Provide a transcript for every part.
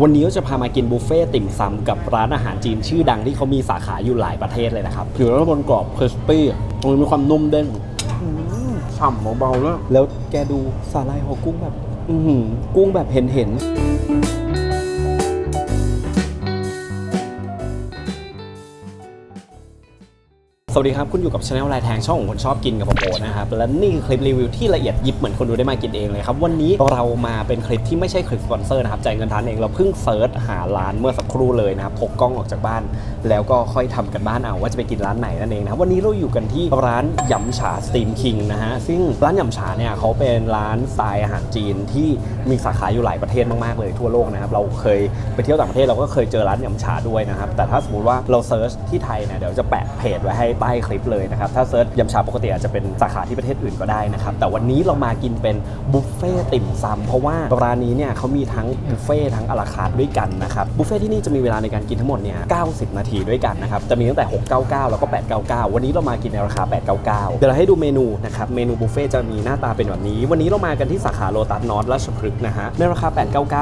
วันนี้ก็จะพามากินบุฟเฟ่ต์ติ่มซำกับร้านอาหารจีนชื่อดังที่เขามีสาขาอยู่หลายประเทศเลยนะครับผิวแล้วบนกรอบคริสปี้ตรงนี้มีความนุ่มเด้งอืมฉ่ำเบาๆแล้ว แล้วแกดูสาลายหัวกุ้งแบบ อือหือกุ้งแบบเห็นเห็นๆ สวัสดีครับ คุณอยู่กับช anel ลายแทงช่องของคนชอบกินกับผมโอนะครับ และนี่คือคลิปรีวิวที่ละเอียดยิบเหมือนคนดูได้มากินเองเลยครับ วันนี้เรามาเป็นคลิปที่ไม่ใช่คลิปสปอนเซอร์นะครับ จ่ายเงินทานเองเราเพิ่งเซิร์ชหาร้านเมื่อสักครู่เลยนะครับพกกล้องออกจากบ้าน แล้วก็ค่อยทำกันบ้านเอาว่าจะไปกินร้านไหนนั่นเองนะครับวันนี้เราอยู่กันที่ร้านยำฉาสตรีมคิงนะฮะซึ่งร้านยำฉาเนี่ยเขาเป็นร้านสไตล์อาหารจีนที่มีสาขาอยู่หลายประเทศมากๆเลยทั่วโลกนะครับเราเคยไปเที่ยวต่างประเทศเราก็เคยเจอร้านยำฉาด้วยนะครับแต่ถ้าสมมติว่าเราเซิร์ชที่ไทยเนี่ยเดี๋ยวจะแปะเพจไว้ให้ใต้คลิปเลยนะครับ ถ้าเซิร์ชยำฉาปกติอาจจะเป็นสาขาที่ประเทศอื่นก็ได้นะครับ แต่วันนี้เรามากินเป็นบุฟเฟ่ติ่มซำเพราะว่าร้านนี้เนี่ยเขามีทั้งบุฟเฟ่ทั้งอลาคาร์ทด้วยกันนะครับ บุฟเฟ่ที่นี่จะมีเวลาในการกินทั้งหมดเนี่ย 90 นาทีด้วยกันนะครับ จะมีตั้งแต่ 699 แล้วก็ 899 วันนี้เรามากินในราคา 899 เดี๋ยวเราให้ดูเมนูนะครับ เมนูบุฟเฟ่จะมีหน้าตาเป็นแบบนี้ วันนี้เรามากันที่สาขาโลตัสนอตราชพฤกษ์นะฮะ ในราคา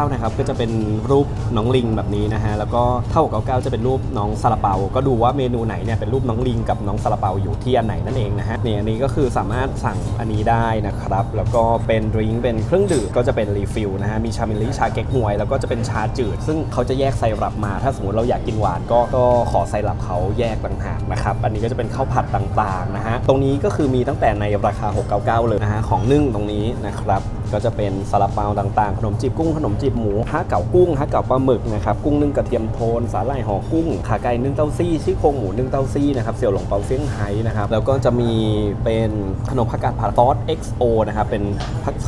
899 นะครับ ก็จะเป็นรูปน้องลิงแบบนี้นะฮะ แล้วก็ถ้า699 จะเป็นรูปน้องซาลาเปา ก็ดูว่าเมนูไหนเนี่ยเป็นรูปน้องลิงกับนน้องซาลาเปาอยู่ที่อันไหนนั่นเองนะฮะเนี่ยอันนี้ก็คือสามารถสั่งอันนี้ได้นะครับ แล้วก็เป็นดริงก์เป็นเครื่องดื่มก็จะเป็นรีฟิลนะฮะมีชามิลลี่ชาเก๊กฮวย แล้วก็จะเป็นชาจืด ซึ่งเขาจะแยกไซรัปมา ถ้าสมมติเราอยากกินหวานก็ก็ขอไซรัปเขาแยกต่างหากนะครับอันนี้ก็จะเป็นข้าวผัดต่างๆนะฮะตรงนี้ก็คือมีตั้งแต่ในราคา 699 เลยนะฮะของนึ่งตรงนี้นะครับ ก็จะเป็นซาลาเปาต่างๆ ขนมจีบกุ้งขนมจีบหมูฮะเก๋ากุ้งฮะเก๋าปลาหมึกนะครับกุ้งนึ่งกระเทียมโทน สาหร่ายห่อกุ้ง ขาไก่นึ่งเต้าซี่ซี่โครงหมูนึ่งเต้าซี่นะครับเสี่ยวหลงเปาเซี่ยงไฮ้นะครับแล้วก็จะมีเป็นขนมผักกาดผัดซอส XO นะครับเป็น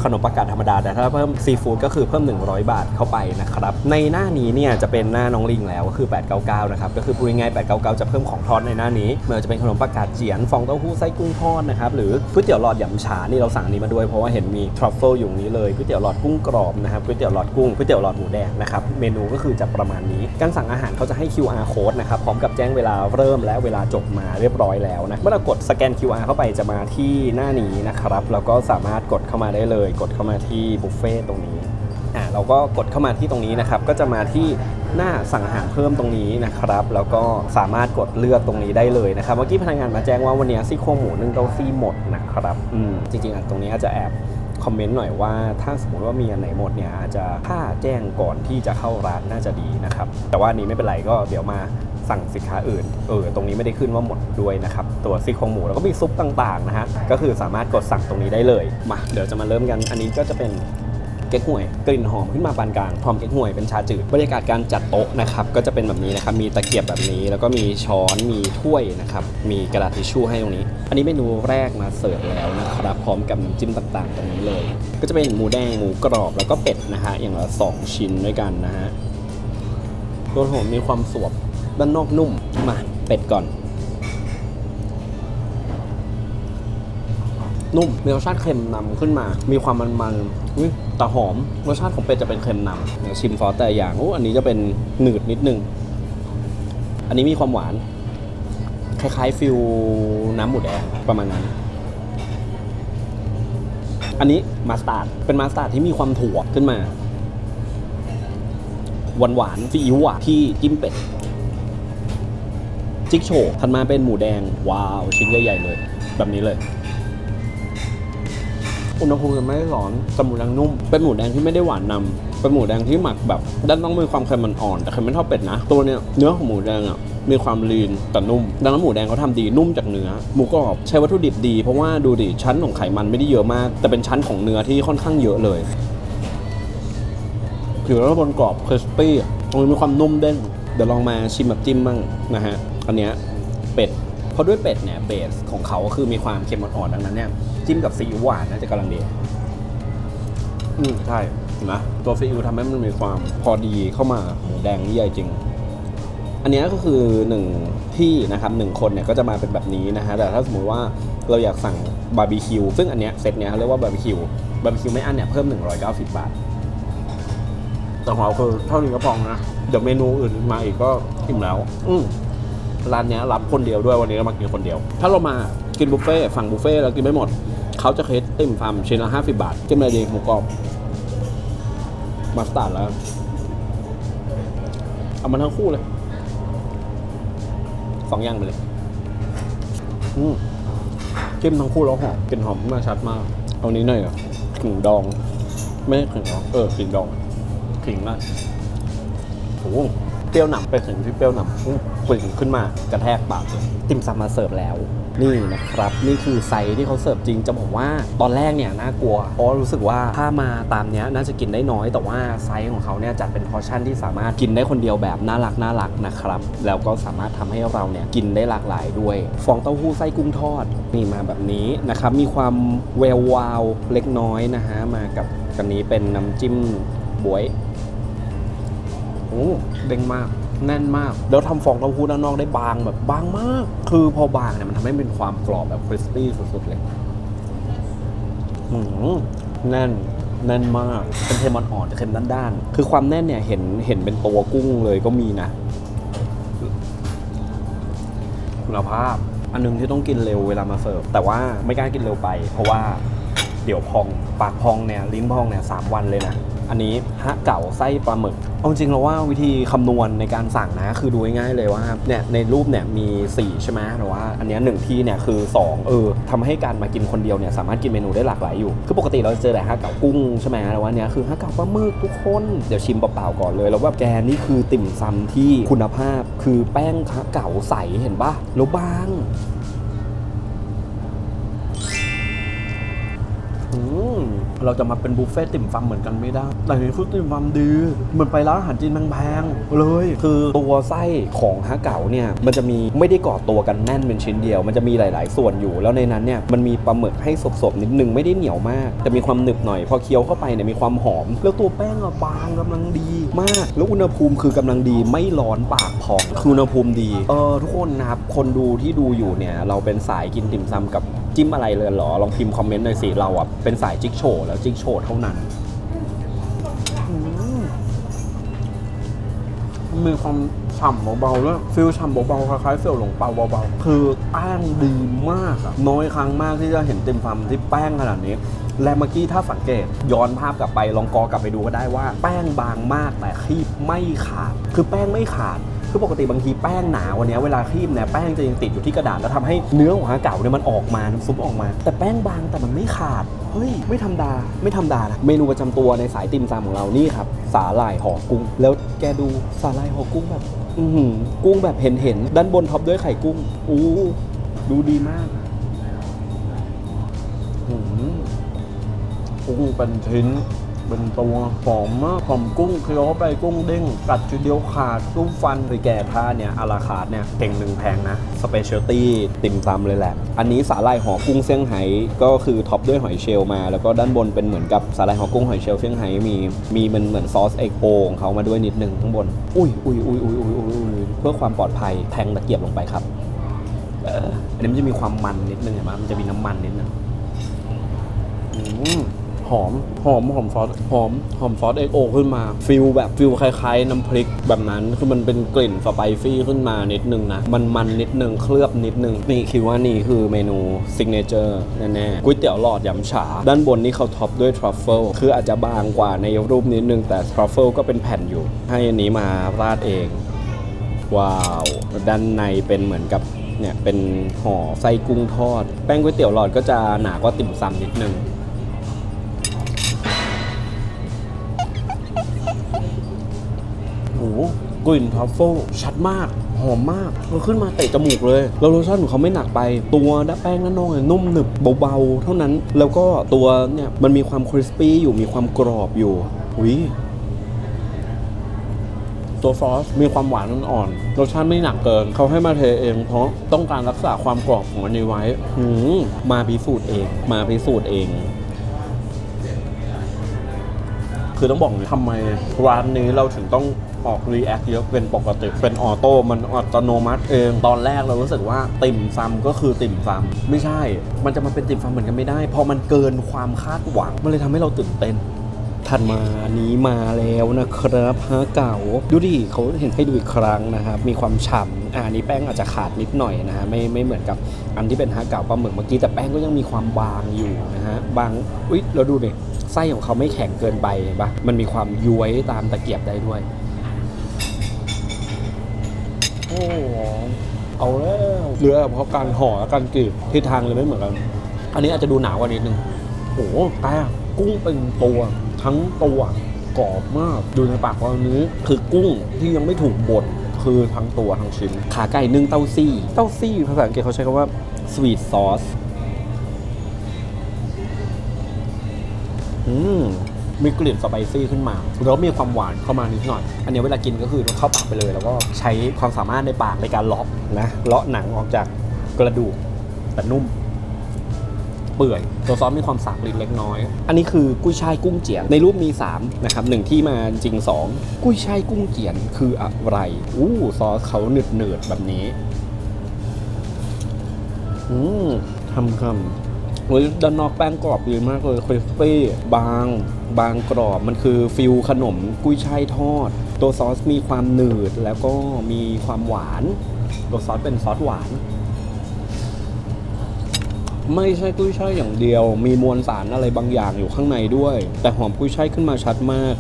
ขนมผักกาดธรรมดา แต่ถ้าเพิ่มซีฟู้ดก็คือเพิ่ม 100 บาทเข้าไปนะครับในหน้านี้เนี่ยจะเป็นหน้าน้องลิงแล้วก็คือ 899นะครับก็คือพูดง่ายๆ899 จะเพิ่มของทอดในหน้านี้ไม่ว่าจะเป็นขนมผักกาดเจียนฟองเต้าหู้ไส้กุ้งทอดนะครับหรือก๋วยเตี๋ยวหลอดหยำฉานี่เราสั่งนี้มาด้วยเพราะว่าเห็นมีทรัฟเฟิลอยู่นี้เลยก๋วยเตี๋ยวหลอดกุ้งกรอบนะครับก๋วยเตี๋ยวหลอดกุ้งก๋วยเตี๋ยวหลอดหมูแดงนะครับเมนูก็คือจะประมาณนี้ การสั่งอาหารเขาจะให้ QR code นะครับพร้อมกับแจ้งเวลาเริ่มและเวลาจบมาเรียบร้อยแล้วนะเมื่อเรากดสแกน QR เข้าไปจะมาที่หน้านี้นะครับแล้วก็สามารถกดเข้ามาได้เลย กดเข้ามาที่บุฟเฟ่ตรงนี้อ่าเราก็กดเข้ามาที่ตรงนี้นะครับก็จะมาที่หน้าสั่งอาหารเพิ่มตรงนี้นะครับ แล้วก็สามารถกดเลือกตรงนี้ได้เลยนะครับ เมื่อกี้พนักงานมาแจ้งว่าวันนี้ซี่โครงหมูนึ่งเต้าซี่หมดนะครับ อืมจริงๆอะตรงนี้อาจจะแอบ คอมเมนต์หน่อยว่าถ้าสมมติว่ามีอันไหนหมดเนี่ยอาจจะถ้าแจ้งก่อนที่จะเข้าร้านน่าจะดีนะครับ แต่ว่านนี้ไม่เป็นไรก็เดี๋ยวมาสั่งสินค้าอื่น เออ ตรงนี้ไม่ได้ขึ้นว่าหมดด้วยนะครับ ตัวซี่โครงหมูแล้วก็มีซุปต่างๆนะฮะ ก็คือสามารถกดสั่งตรงนี้ได้เลย มา เดี๋ยวจะมาเริ่มกัน อันนี้ก็จะเป็น เก๊กฮวย กลิ่นหอมขึ้นมาปานกลางพร้อมเก๊กฮวยเป็นชาจืดบรรยากาศการจัดโต๊ะนะครับก็จะเป็นแบบนี้นะครับมีตะเกียบแบบนี้ แล้วก็มีช้อนมีถ้วยนะครับมีกระดาษทิชชู่ให้ตรงนี้ อันนี้เมนูแรกมาเสิร์ฟแล้วนะครับพร้อมกับน้ำจิ้มต่างๆ ตรงนี้เลย ก็จะเป็นหมูแดงหมูกรอบแล้วก็เป็ดนะฮะอย่างละสองชิ้นด้วยกันนะฮะตัวหอมมีความสวบด้านนอกนุ่มมาเป็ดก่อน นุ่มมีรสชาติเค็มนำขึ้นมา มีความมันๆอุ๊ยแต่หอมรสชาติของเป็ดจะเป็นเค็มนำชิมซอสแต่อย่างโอ้อันนี้จะเป็นหนืดนิดนึง อันนี้มีความหวาน คล้ายๆฟิลน้ำหมูแดงประมาณนั้นอันนี้มาสตาร์ดเป็นมาสตาร์ดที่มีความถั่วขึ้นมาหวานหวานซีอิ๊วอะที่จิ้มเป็ด จิ๊กโฉวถัดมาเป็นหมูแดง ว้าว ชิ้นใหญ่ ๆ เลย แบบนี้เลย อุณหภูมิจะไม่ได้ร้อนแต่หมูแดงนุ่ม เป็นหมูแดงที่ไม่ได้หวานนำเป็นหมูแดงที่หมักแบบ ด้านต้องมีความเค็มมันอ่อน แต่เค็มไม่เท่าเป็ดนะ ตัวเนี้ยเนื้อของหมูแดงอะมีความลีนแต่นุ่ม ดังนั้นหมูแดงเขาทำดีนุ่มจากเนื้อ หมูกรอบใช้วัตถุดิบดี เพราะว่าดูดิชั้นของไขมันไม่ได้เยอะมาก แต่เป็นชั้นของเนื้อที่ค่อนข้างเยอะเลยผิวแล้วบนกรอบคริสปี้ตรงนี้มีความนุ่มเด้งเดี๋ยวลองมาชิมแบบจิ้มบ้างนะฮะอันเนี้ยเป็ดเพราะด้วยเป็ดเนี่ยเบสของเขาก็คือมีความเค็มอ่อนๆดังนั้นเนี่ย จิ้มกับซีอิ๊วหวานน่าจะกำลังดี อืมใช่เห็นไหมตัวซีอิ๊วทำให้มันมีความพอดีเข้ามาหมูแดงนี่ใหญ่จริง อันเนี้ยก็คือหนึ่งที่นะครับหนึ่งคนเนี่ยก็จะมาเป็นแบบนี้นะฮะแต่ถ้าสมมติว่าเราอยากสั่งบาร์บีคิวซึ่งอันเนี้ยเซตเนี้ยเขาเรียกว่าบาร์บีคิวบาร์บีคิวไม่อันเนี่ยเพิ่ม 190 บาทแต่ของเราคือเท่านี้ก็พองนะ เดี๋ยวเมนูอื่นมาอีกก็อิ่มแล้ว อืมร้านเนี้ยรับคนเดียวด้วยวันนี้เรามากินคนเดียว ถ้าเรามากินบุฟเฟ่ต์ฝั่งบุฟเฟ่ต์แล้วกินไม่หมด เขาจะเคิดติ่มซำชิ้นละ50บาทจิ้มอะไรดีหมูกรอบมาสตาร์ดแล้ว เอามันทั้งคู่เลยสองอย่างไปเลย อืมจิ้มทั้งคู่แล้วหอมกลิ่นหอมมาชัดมาก เอานี้หน่อยเหรอขิงดอง ไม่ใช่ขิงดองเออขิงดองขิงนะโอ้โหเปรี้ยวหนำไปถึงที่เปรี้ยวหนำกลิ่นขึ้นมากระแทกปากเลยติ่มซำมาเสิร์ฟแล้ว นี่นะครับ นี่คือไซส์ที่เขาเสิร์ฟจริงจะบอกว่าตอนแรกเนี่ยน่ากลัว เพราะรู้สึกว่าถ้ามาตามเนี้ยน่าจะกินได้น้อยแต่ว่าไซส์ของเขาเนี่ยจัดเป็นพอร์ชั่นที่สามารถกินได้คนเดียวแบบน่ารักน่ารักนะครับ แล้วก็สามารถทำให้เราเนี่ยกินได้หลากหลายด้วย ฟองเต้าหู้ไส้กุ้งทอดนี่มาแบบนี้นะครับ มีความแวววาวเล็กน้อยนะฮะมากับกันนี้เป็นน้ำจิ้มบวยโอ้เด้งมาก แน่นมาก แล้วทำฟองเต้าหู้ด้านนอกได้บางแบบบางมาก คือพอบางเนี่ยมันทำให้เป็นความกรอบแบบคริสปี้สุดๆเลยหืมแน่นแน่นมาก เป็นเค็มอ่อนๆแต่เค็มด้านๆ คือความแน่นเนี่ยเห็นเห็นเป็นตัวกุ้งเลยก็มีนะ คุณภาพ อันหนึงที่ต้องกินเร็วเวลามาเสิร์ฟ แต่ว่าไม่กล้ากินเร็วไป เพราะว่าเดี๋ยวพอง ปากพองเนี่ย ลิ้นพองเนี่ยสามวันเลยนะ อันนี้ฮะเก่าไส้ปลาหมึก เอาจริงเราว่าวิธีคำนวณในการสั่งนะ คือดูง่ายๆเลยว่าเนี่ยในรูปเนี่ยมี 4 ใช่ไหมแต่ว่าอันเนี้ยหนึ่งที่เนี่ยคือ 2 เออทำให้การมากินคนเดียวเนี่ยสามารถกินเมนูได้หลากหลายอยู่ คือปกติเราจะเจอแต่ฮะเก่ากุ้งใช่ไหมแต่ว่าเนี้ยคือฮะเก่าปลาหมึกทุกคน เดี๋ยวชิมเปล่าๆก่อนเลย แล้วว่าแกนี่คือติ่มซำที่คุณภาพ คือแป้งฮะเก่าใสเห็นปะแล้วบาง เราจะมาเป็นบุฟเฟ่ติ่มซำเหมือนกันไม่ได้ แต่นี่คือติ่มซำดีเหมือนไปร้านอาหารจีนแพงๆเลย คือตัวไส้ของฮะเก๋าเนี่ยมันจะมีไม่ได้ก่อตัวกันแน่นเป็นชิ้นเดียว มันจะมีหลาย ๆ ส่วนอยู่แล้วในนั้นเนี่ยมันมีปลาหมึกให้สดๆนิดนึงไม่ได้เหนียวมากจะมีความหนึบหน่อย พอเคี้ยวเข้าไปเนี่ยมีความหอม แล้วตัวแป้งอะบางกำลังดีมาก แล้วอุณหภูมิคือกำลังดีไม่ร้อนปากพองคืออุณหภูมิดีเออทุกคนนะครับคนดูที่ดูอยู่เนี่ยเราเป็นสายกินติ่มซำกับ จิ้มอะไรเลยเหรอ ลองพิมพ์คอมเมนต์หน่อยสิ เราอะเป็นสายจิ๊กโชว์แล้วจิ๊กโชว์เท่านั้นอืมมีความฉ่ำเบาๆแล้วฟิลฉ่ำเบาๆคล้ายๆเสี่ยวหลงเปาเบาๆคือแป้งดีมากอะน้อยครั้งมากที่จะเห็นเติ่มซำที่แป้งขนาดนี้ และเมื่อกี้ถ้าสังเกตย้อนภาพกลับไปลองกอกลับไปดูก็ได้ว่า แป้งบางมากแต่คีบไม่ขาด คือแป้งไม่ขาด คือปกติบางทีแป้งหนาวันนี้เวลาคีบเนี่ยแป้งจะยังติดอยู่ที่กระดาษแล้วทำให้เนื้อของฮาเก่าเนี่ยมันออกมาน้ำซุปออกมา แต่แป้งบางแต่มันไม่ขาดเฮ้ยไม่ธรรมดาไม่ธรรมดานะเมนูประจำตัวในสายติ่มซำของเรานี่ครับสาหร่ายห่อกุ้ง แล้วแกดูสาหร่ายห่อกุ้งแบบอือหือกุ้งแบบเห็นเห็นๆด้านบนท็อปด้วยไข่กุ้งอู้ดูดีมากอื้อหือกุ้งเป็นชิ้น เป็นตัวหอมมากหอมกุ้งเคี้ยวเข้าไปกุ้งเด้งกัดทีเดียวขาดตุ้มฟันไปแก่ท่าเนี่ยอาราคาร์ทเนี่ยเข่งหนึ่งแพงนะสเปเชียลตี้ติ่มซำเลยแหละ อันนี้สาหร่ายห่อกุ้งเซี่ยงไฮ้ก็คือท็อปด้วยหอยเชลล์มา แล้วก็ด้านบนเป็นเหมือนกับสาหร่ายห่อกุ้งหอยเชลล์เซี่ยงไฮ้มีมีมันเหมือนซอสเอกโปของเขามาด้วยนิดนึงข้างบน อุ้ยอุ้ยอุ้ยอุ้ยอุ้ยอุ้ยเพื่อความปลอดภัยแทงตะเกียบลงไปครับอออันนี้มันจะมีความมันนิดนึงเห็นไหมมันจะมีน้ำมันนิดนึงอืม หอม หอมหอมซอสหอมหอมซอสเอ็กโอขึ้นมาฟิลแบบฟิลคล้ายๆ น้ำพริกแบบนั้นคือมันเป็นกลิ่นสไปซี่ขึ้นมานิดนึงนะ มันมันนิดนึงเคลือบนิดนึงนี่คิดว่านี่คือเมนูซิกเนเจอร์แน่ๆก๋วยเตี๋ยวหลอดยำฉาด้านบนนี่เขาท็อปด้วยทรัฟเฟิลคืออาจจะบางกว่าในรูปนิดนึงแต่ทรัฟเฟิลก็เป็นแผ่นอยู่ ให้อันนี้มาราดเอง ว้าว ด้านในเป็นเหมือนกับเนี่ยเป็นห่อไส้กุ้งทอด แป้งก๋วยเตี๋ยวหลอดก็จะหนากว่าติ่มซำนิดนึง กลิ่นทรัฟเฟิลชัดมาก หอมมากมันขึ้นมาเตะจมูกเลย แล้วรสชาติของเขาไม่หนักไป ตัวด้าแป้งด้านนอกเนี่ยนุ่มหนึบเบาๆ เท่านั้น แล้วก็ตัวเนี่ยมันมีความคริสปี้อยู่ มีความกรอบอยู่อุ้ยตัวซอสมีความหวานอ่อนๆรสชาติไม่หนักเกิน เขาให้มาเทเอง เพราะต้องการรักษาความกรอบของอันนี้ไว้หืมมาพิสูจน์เอง มาพิสูจน์เอง คือต้องบอกเลยทำไมร้านนี้เราถึงต้องออกรีแอคเยอะเป็นปกติ เป็นออโต้มันอัตโนมัติเองตอนแรกเรารู้สึกว่าติ่มซำก็คือติ่มซำไม่ใช่ มันจะมาเป็นติ่มซำเหมือนกันไม่ได้ พอมันเกินความคาดหวัง มันเลยทำให้เราตื่นเต้นถัดมาอันนี้มาแล้วนะครับฮะเก่าดูดิเขาเห็นให้ดูอีกครั้งนะครับ มีความฉ่ำอ่าอันนี้แป้งอาจจะขาดนิดหน่อยนะฮะไม่ไม่เหมือนกับอันที่เป็นฮะเก่าปลาหมึกเมื่อกี้แต่แป้งก็ยังมีความบางอยู่นะฮะบางอุ๊ยเราดูดิ ไส้ของเขาไม่แข็งเกินไปเห็นปะมันมีความย้วยตามตะเกียบได้ด้วย โอ้โหเอาแล้วเรือเพราะการห่อและการกรีบทิศทางเลยไม่เหมือนกัน อันนี้อาจจะดูหนาวกว่านิดนึงโอ้โหแต่กุ้งเป็นตัวทั้งตัวกรอบมาก ดูในปากตอนนี้คือกุ้งที่ยังไม่ถูกบดคือทั้งตัวทั้งชิ้น ขาไก่นึ่งเต้าซี่ เต้าซี่ภาษาอังกฤษเขาใช้คำว่า sweet sauce อืมมีกลิ่นสไปซี่ขึ้นมาแล้วมีความหวานเข้ามานิดหน่อย อันนี้เวลากินก็คือเข้าปากไปเลย แล้วก็ใช้ความสามารถในปากในการเลาะนะเลาะหนังออกจากกระดูกแต่นุ่ม เปื่อยตัวซอสมีความสากลิ้นเล็กน้อย อันนี้คือกุ้ยช่ายกุ้งเจียนในรูปมี3นะครับหนึ่งที่มาจริง 2 กุ้ยช่ายกุ้งเจียนคืออะไรอู้ซอสเขาหนืดเนืดๆแบบนี้ อืมทำคำ เฮ้ยด้านนอกแป้งกรอบดีมากเลยคริสปี้บาง บางกรอบมันคือฟิลขนมกุ้ยช่ายทอด ตัวซอสมีความหนืดแล้วก็มีความหวาน ตัวซอสเป็นซอสหวาน ไม่ใช่กุ้ยช่ายอย่างเดียว มีมวลสารอะไรบางอย่างอยู่ข้างในด้วย แต่หอมกุ้ยช่ายขึ้นมาชัดมาก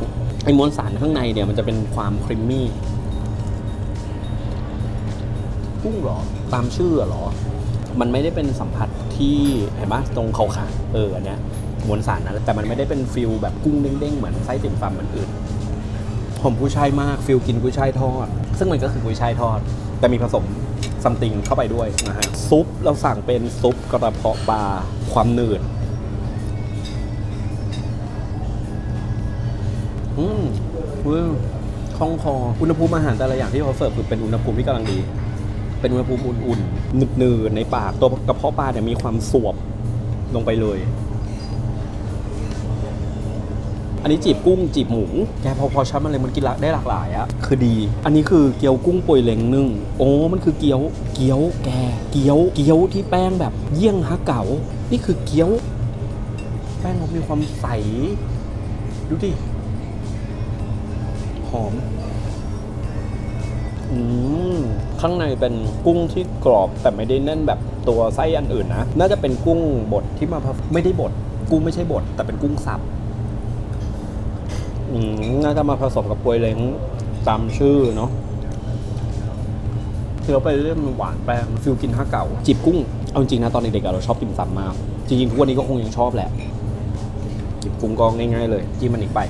ไอ้มวลสารข้างในเนี่ยมันจะเป็นความครีมมี่กุ้งหรอตามชื่อหรอ มันไม่ได้เป็นสัมผัสที่เห็นปะตรงเขาขาเอออันเนี้ยมวลสารนะแต่มันไม่ได้เป็นฟิลแบบกุ้งเด้งๆเหมือนไส้ติ่มซำมันอื่นหอมกุ้ยช่ายมากฟิลกินกุ้ยช่ายทอด ซึ่งมันก็คือกุ้ยช่ายทอด แต่มีผสมซัมติงเข้าไปด้วยนะฮะซุปเราสั่งเป็นซุปกระเพาะปลาความหนืดอืมเว้ยคล่องคออุณหภูมิอาหารแต่ละอย่างที่เขาเสิร์ฟคือเป็นอุณหภูมิที่กำลังดี เป็นอุณหภูมิอุ่นๆหนืดๆในปากตัวกระเพาะปลาเนี่ยมีความสวบลงไปเลย อันนี้จีบกุ้งจีบหมู แกพอพอชัดมันเลยมันกินได้หลากหลายอะคือดี อันนี้คือเกี๊ยวกุ้งป่วยเล้งนึ่งโอ้มันคือเกี๊ยว เกี๊ยวแก เกี๊ยว เกี๊ยวที่แป้งแบบเยี่ยงฮะเก๋า นี่คือเกี๊ยว แป้งเขามีความใส ดูดิ หอม ข้างในเป็นกุ้งที่กรอบแต่ไม่ได้แน่นแบบตัวไส้อันอื่นนะ น่าจะเป็นกุ้งบดที่มาผสมไม่ได้บดกุ้งไม่ใช่บดแต่เป็นกุ้งสับน่าจะมาผสมกับปวยเล้งตามชื่อเนาะเคี้ยวไปเรื่อยมันหวานแป้งฟิลกินห้าเก่า จิบกุ้ง เอาจริงนะตอนเด็กๆเราชอบติ่มซำมาก จริงๆทุกวันนี้ก็คงยังชอบแหละ จิบกุ้งก็ง่ายๆเลย จิ้มมันอีกไป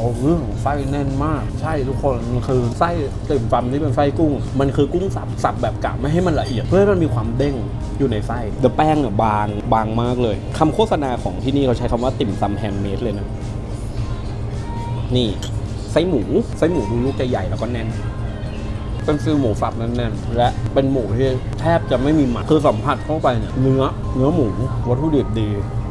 โอ้เรื่องไส้แน่นมาก ใช่ทุกคนมันคือไส้ติ่มซำที่เป็นไส้กุ้ง มันคือกุ้งสับสับแบบกะไม่ให้มันละเอียด เพื่อให้มันมีความเด้งอยู่ในไส้เดแป้งอะบางบางมากเลยคำโฆษณาของที่นี่เขาใช้คำว่าติ่มซำแฮนด์เมดเลยนะนี่ไส้หมูไส้หมูดูลูกใหญ่แล้วก็แน่นเป็นฟิลหมูสับแน่นๆและเป็นหมูที่แทบจะไม่มีมันคือสัมผัสเข้าไปเนี่ยเนื้อเนื้อหมูวัตถุดิบดี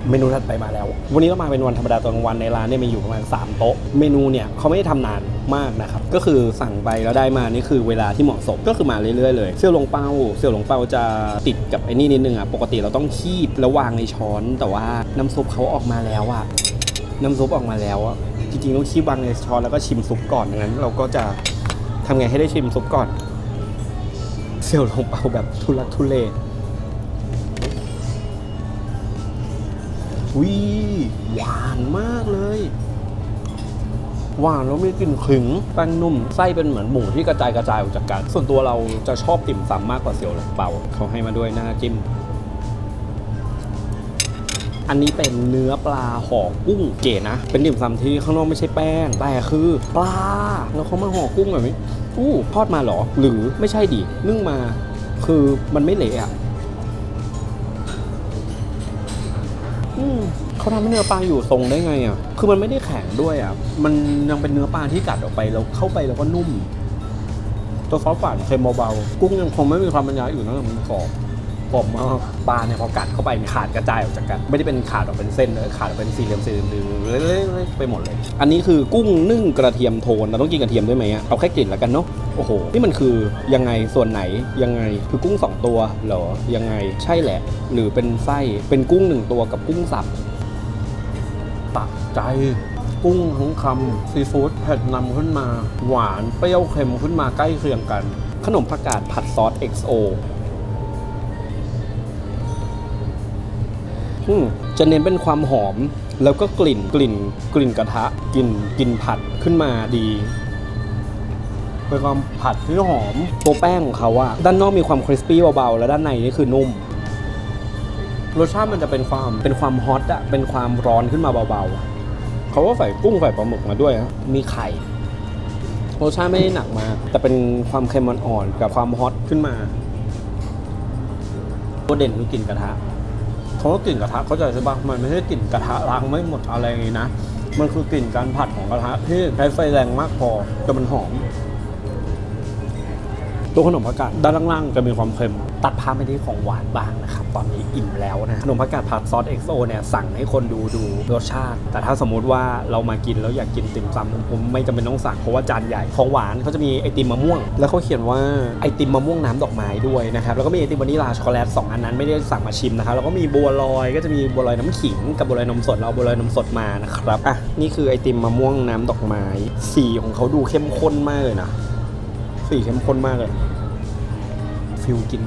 เมนูถัดไปมาแล้ว วันนี้ก็มาเป็นวันธรรมดาตอนกลางวันในร้านเนี่ยมีอยู่ประมาณ 3 โต๊ะ เมนูเนี่ยเขาไม่ได้ทำนานมากนะครับ ก็คือสั่งไปแล้วได้มานี่คือเวลาที่เหมาะสม ก็คือมาเรื่อยๆเลยเสี่ยวหลงเปาเสี่ยวหลงเปาจะติดกับไอ้นี่นิดนึงอะ ปกติเราต้องคีบแล้ววางในช้อน แต่ว่าน้ำซุปเขาออกมาแล้วอะ น้ำซุปออกมาแล้วอะ จริงๆต้องคีบวางในช้อนแล้วก็ชิมซุปก่อนดังนั้น เราก็จะทำไงให้ได้ชิมซุปก่อน เสี่ยวหลงเปาแบบทุลักทุเล วิหวานมากเลย หวานแล้วมีกลิ่นขึงแป้งนุ่มไส้เป็นเหมือนหมูที่กระจายกระจายออกจากกัน ส่วนตัวเราจะชอบติ่มซำมากกว่าเสี่ยวหลงเปาเขาให้มาด้วยหน้าจิ้มอันนี้เป็นเนื้อปลาห่อกุ้งเก๋นะ เป็นติ่มซำที่ข้างนอกไม่ใช่แป้ง แต่คือปลา แล้วเขามาห่อกุ้งแบบนี้อู้ทอดมาหรอ หรือไม่ใช่ดิ นึ่งมา คือมันไม่เละอะ เขาทำให้เนื้อปลาอยู่ทรงได้ไงอะ คือมันไม่ได้แข็งด้วยอะ มันยังเป็นเนื้อปลาที่กัดออกไปแล้วเข้าไปแล้วก็นุ่ม ตัวซอสฝานเค็มเบาๆ กุ้งยังคงไม่มีความบรรยายอื่นนอกจากมันกรอบ กรอบมากปลาเนี่ยพอกัดเข้าไปเนี่ยขาดกระจายออกจากกัน ไม่ได้เป็นขาดออกเป็นเส้นเลยขาดออกเป็นสี่เหลี่ยมสี่เหลี่ยมเล็กๆไปหมดเลย อันนี้คือกุ้งนึ่งกระเทียมโทนเราต้องกินกระเทียมด้วยไหมอะเอาแค่กลิ่นแล้วกันเนาะโอ้โหนี่มันคือยังไงส่วนไหนยังไงคือกุ้งสองตัวเหรอยังไงใช่แหละ หรือเป็นไส้เป็นกุ้งหนึ่งตัวกับกุ้งสับตักใจกุ้งทั้งคำซีฟู้ดเผ็ดนำขึ้นมา หวานเปรี้ยวเค็มขึ้นมาใกล้เคียงกัน ขนมผักกาดผัดซอส XO จะเน้นเป็นความหอม แล้วก็กลิ่นกลิ่น กลิ่นกระทะกลิ่นกลิ่นผัดขึ้นมาดีเป็นความผัดที่หอมตัวแป้งของเขาอะด้านนอกมีความคริสปี้เบาๆ แล้วด้านในนี่คือนุ่มรสชาติมันจะเป็นความเป็นความฮอตอะเป็นความร้อนขึ้นมาเบาๆเขาก็ใส่กุ้งใส่ปลาหมึกมาด้วยนะมีไข่รสชาติไม่ได้หนักมากแต่เป็นความเค็มอ่อนๆกับความฮอตขึ้นมาตัวเด่นคือกลิ่นกระทะ เขาะว่ากลิ่นกระทะเขาใจใช่ปะมันไม่ใช่กลิ่นกระทะล้างไม่หมดอะไรอย่างงี้นะ มันคือกลิ่นการผัดของกระทะที่ใช้ไฟแรงมากพอแต่มันหอม ตัวขนมผักกาดด้านล่างๆจะมีความเค็ม ตัดภาพไปที่ของหวานบ้างนะครับ ตอนนี้อิ่มแล้วนะขนมผักกาดผัดซอส XO เนี่ยสั่งให้คนดูดูรสชาติ แต่ถ้าสมมุติว่าเรามากินแล้วอยากกินติ่มซำผมไม่จำเป็นต้องสั่งเพราะว่าจานใหญ่ของหวานเขาจะมีไอติมมะม่วง แล้วเขาเขียนว่าไอติมมะม่วงน้ำดอกไม้ด้วยนะครับแล้วก็มีไอติมวานิลาช็อกโกแลตสองอันนั้นไม่ได้สั่งมาชิมนะครับแล้วก็มีบัวลอยก็จะมีบัวลอยน้ำขิงกับบัวลอยนมสดเราบัวลอยนมสดมานะครับอะนี่คือไอติมมะม่วงน้ำดอกไม้สีของเขาดูเข้มข้นมากเลยนะสีเข้มข้นมากเลย ฟิลกิน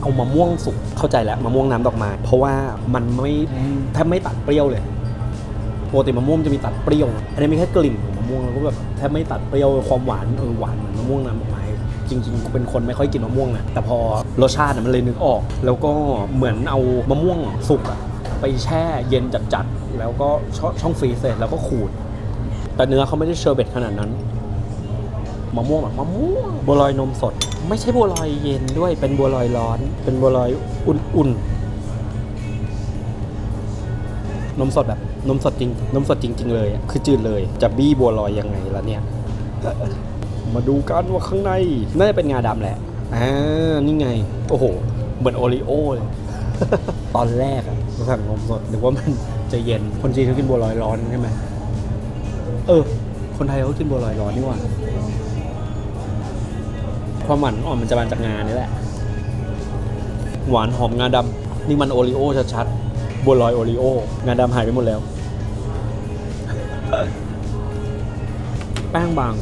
เอามะม่วงสุกเข้าใจแล้วมะม่วงน้ำดอกไม้เพราะว่ามันไม่แทบไม่ตัดเปรี้ยวเลยปกติมะม่วงจะมีตัดเปรี้ยว อันนี้มีแค่กลิ่นของมะม่วงแล้วก็แบบแทบไม่ตัดเปรี้ยวความหวานเออหวานเหมือนมะม่วงน้ำดอกไม้จริงๆเป็นคนไม่ค่อยกินมะม่วงนะแต่พอรสชาติน่ะมันเลยนึกออก แล้วก็เหมือนเอามะม่วงสุกอะไปแช่เย็นจัดๆแล้วก็ช่องช่องฟรีซเลยแล้วก็ขูด แต่เนื้อเขาไม่ได้เชอร์เบตขนาดนั้น มะม่วงแบบมะม่วงบัวลอยนมสด ไม่ใช่บัวลอยเย็นด้วยเป็นบัวลอยร้อน เป็นบัวลอยอุ่นๆนมสดแบบนมสดจริงนมสดจริง ๆ เลยคือจืดเลยจะบี้บัวลอยยังไงล่ะเนี่ยมาดูกันว่าข้างในน่าจะเป็นงาดำแหละอ่านี่ไง โอ้โห เหมือนโอริโอเลยตอนแรกอะสั่งนมสดนึกว่ามันจะเย็นคนจีนเขากินบัวลอยร้อนใช่ไหมเออ คนไทยเขากินบัวลอยร้อนนี่หว่า ความหวานอ่อนมันจะมาจากงานี่แหละ หวานหอมงาดำนี่มันโอริโอชัดๆบัวลอยโอริโองาดำหายไปหมดแล้ว แป้งบาง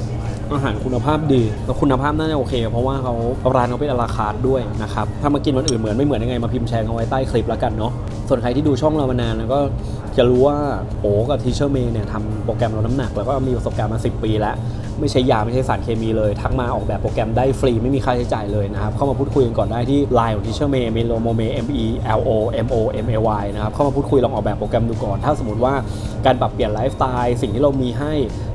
อาหารคุณภาพดีแล้วคุณภาพน่าจะโอเค เพราะว่าเขาร้านเขาเป็นอลาคาร์ดด้วยนะครับ ถ้ามากินวันอื่นเหมือนไม่เหมือนยังไงมาพิมพ์แชร์เอาไว้ใต้คลิปแล้วกันเนาะ ส่วนใครที่ดูช่องเรามานานแล้วก็จะรู้ว่าโอ้กับทีเชอร์เมย์เนี่ยทำโปรแกรมลดน้ำหนัก แล้วก็มีประสบการณ์มา 10 ปีแล้ว ไม่ใช้ยาไม่ใช้สารเคมีเลย ทักมาออกแบบโปรแกรมได้ฟรีไม่มีค่าใช้จ่ายเลยนะครับเข้ามาพูดคุยกันก่อนได้ที่ Line ของทีเชอร์เมย์เมโลโมเม M E L O M O M A Y นะครับเข้ามาพูดคุยลองออกแบบโปรแกรมดูก่อน ถ้าสมมติว่าการปรับเปลี่ยนไลฟ์สไตล์สิ่งที่เรามีให้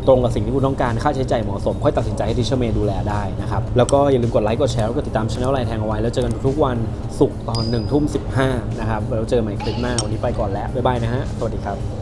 ตรงกับสิ่งที่คุณต้องการค่าใช้จ่ายเหมาะสม ค่อยตัดสินใจให้ทีเชอร์เมย์ดูแลได้นะครับ แล้วก็อย่าลืมกดไลค์กดแชร์แล้วก็ติดตามช่องไลน์แทงเอาไว้ แล้วเจอกันทุกวันศุกร์ตอน1ทุ่ม15นะครับแล้วเจอใหม่คลิปหน้าวันนี้ไปก่อนแล้ว บ๊ายบายนะฮะ สวัสดีครับ